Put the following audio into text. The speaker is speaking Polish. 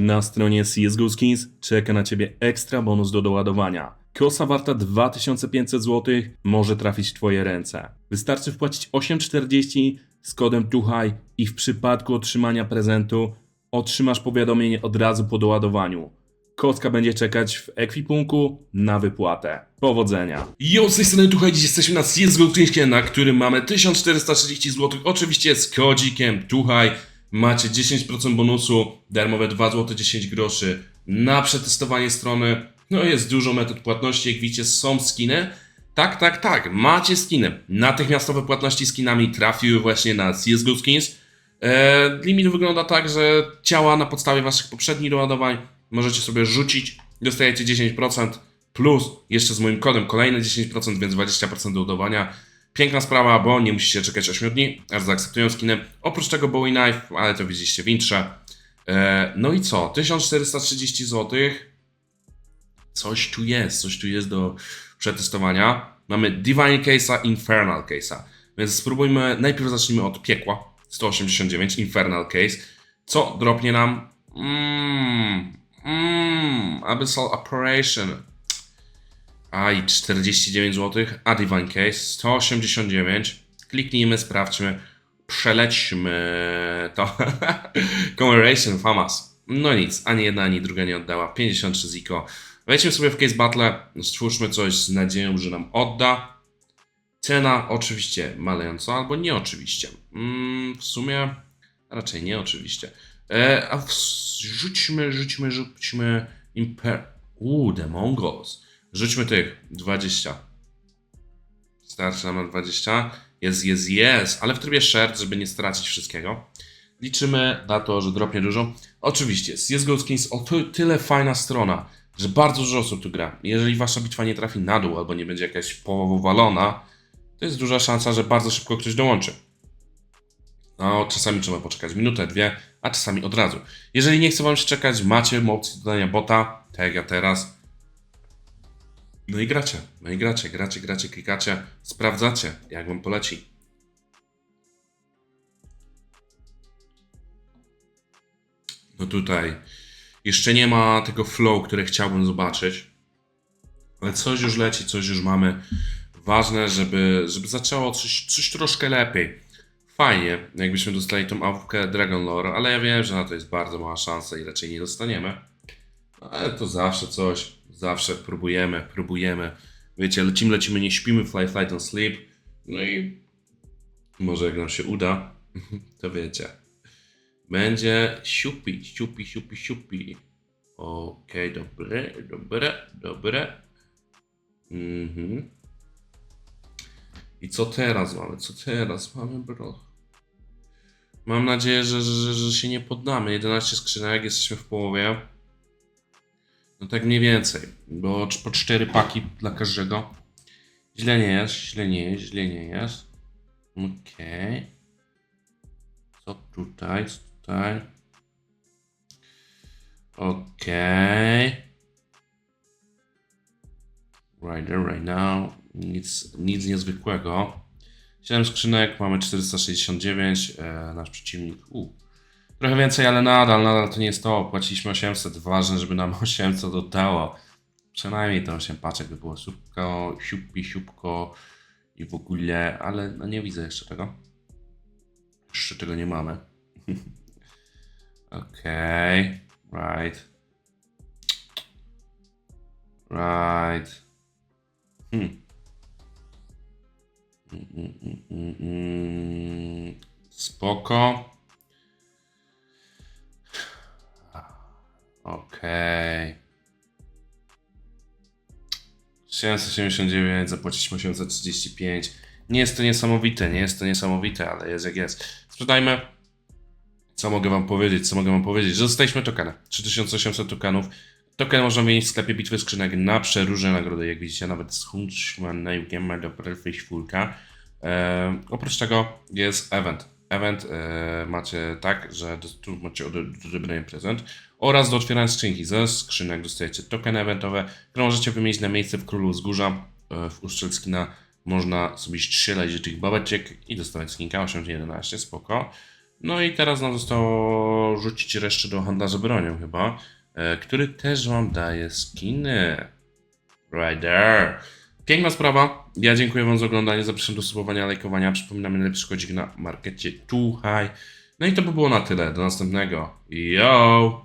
Na stronie CSGO Skins czeka na Ciebie ekstra bonus do doładowania. Kosa warta 2500 zł może trafić w Twoje ręce. Wystarczy wpłacić 8,40 z kodem TUHAJ i w przypadku otrzymania prezentu otrzymasz powiadomienie od razu po doładowaniu. Kostka będzie czekać w ekwipunku na wypłatę. Powodzenia! Jo, z tej strony Tuchaj, dziś jesteśmy na CSGO na którym mamy 1430 zł, oczywiście z kodzikiem Tuchaj. Macie 10% bonusu, darmowe 2 zł 10 groszy na przetestowanie strony. No jest dużo metod płatności, jak widzicie są skiny. Tak, tak, tak, macie skiny. Natychmiastowe płatności skinami trafiły właśnie na CSGO Skins. E, limit wygląda tak, że działa na podstawie waszych poprzednich doładowań. Możecie sobie rzucić, dostajecie 10% plus jeszcze z moim kodem kolejne 10%, więc 20% do ładowania. Piękna sprawa, bo nie musicie czekać 8 dni, aż zaakceptują skiny. Oprócz tego Bowie Knife, ale to widzieliście w intrze. E, no i co? 1430 zł. Coś tu jest, coś tu jest do przetestowania. Mamy Divine Case'a, Infernal Case'a. Więc spróbujmy, najpierw zacznijmy od piekła. 189, Infernal Case. Co dropnie nam? Mmm, mmm, Abyssal Operation. Aj, 49 zł, a Divine Case 189. Kliknijmy, sprawdźmy, przelećmy to. Commemoration, Famas. No nic, ani jedna, ani druga nie oddała. 53 ziko. Wejdźmy sobie w Case Battle, stwórzmy coś z nadzieją, że nam odda. Cena oczywiście malejąca, albo nie oczywiście. Mm, w sumie raczej nie oczywiście. E, a w, rzućmy, rzućmy, rzućmy Imper... Uuu, The Mongols. Rzućmy tych 20. Starczy nam na 20. Jest, jest, jest, ale w trybie shared, żeby nie stracić wszystkiego. Liczymy na to, że dropnie dużo. Oczywiście, CSGO Skins o ty, tyle fajna strona, że bardzo dużo osób tu gra. Jeżeli wasza bitwa nie trafi na dół, albo nie będzie jakaś powalona, to jest duża szansa, że bardzo szybko ktoś dołączy. No, czasami trzeba poczekać minutę, dwie, a czasami od razu. Jeżeli nie chce wam się czekać, macie opcję dodania bota, tak jak ja teraz. No i gracie, no i gracie, gracie, gracie, klikacie, sprawdzacie, jak wam poleci. No tutaj jeszcze nie ma tego flow, które chciałbym zobaczyć. Ale coś już leci, coś już mamy. Ważne, żeby, żeby zaczęło coś, coś troszkę lepiej. Fajnie, jakbyśmy dostali tą awkę Dragon Lore, ale ja wiem, że na to jest bardzo mała szansa i raczej nie dostaniemy. Ale to zawsze coś, zawsze próbujemy, próbujemy. Wiecie, lecimy, lecimy, nie śpimy, fly, fly, don't sleep. No i może jak nam się uda, to wiecie. Będzie siupi, siupi, siupi, siupi. Okej, dobre, dobre, dobre. Mhm. I co teraz mamy? Co teraz mamy, bro? Mam nadzieję, że, że, że się nie poddamy. 11 skrzynek, jesteśmy w połowie. No tak mniej więcej, bo po 4 paki dla każdego. Źle nie jest, źle nie jest, źle nie jest. Okej. Co tutaj, co tutaj? Okej. Right there, right now. Nic, nic niezwykłego. 7 skrzynek, mamy 469. E, nasz przeciwnik. Trochę więcej, ale nadal, nadal to nie jest to. Płaciliśmy 800. Ważne, żeby nam 800 oddało. Przynajmniej to 8 paczek by było szybko, siupki, siupko i w ogóle, ale no nie widzę jeszcze tego. Jeszcze tego nie mamy. Okej, right. Right. Hmm. Mm, mm, mm, mm, mm. Spoko. Okej. 779, zapłaciliśmy 835. Nie jest to niesamowite, nie jest to niesamowite, ale jest jak jest. Sprzedajmy. Co mogę wam powiedzieć? Co mogę wam powiedzieć? Że dostaliśmy tokena. 3800 tokenów. Token można wymienić w sklepie bitwy skrzynek na przeróżne nagrody, jak widzicie, nawet z Hunchman na Gamer do Fullka. E, oprócz tego jest event. Event e, macie tak, że tu macie odebrania prezent oraz do otwierania skrzynki. Ze skrzynek dostajecie tokeny eventowe, które możecie wymienić na miejsce w Królu Wzgórza. E, w uszczel skina można sobie strzelać do tych babeczek i dostawać skinka 811, spoko. No i teraz nam zostało rzucić resztę do handlarza bronią chyba, e, który też wam daje skiny. Right there. Piękna sprawa. Ja dziękuję wam za oglądanie, zapraszam do subowania, lajkowania. Przypominam, najlepszy kodzik na markecie Tuhaj. No i to by było na tyle. Do następnego. Yo!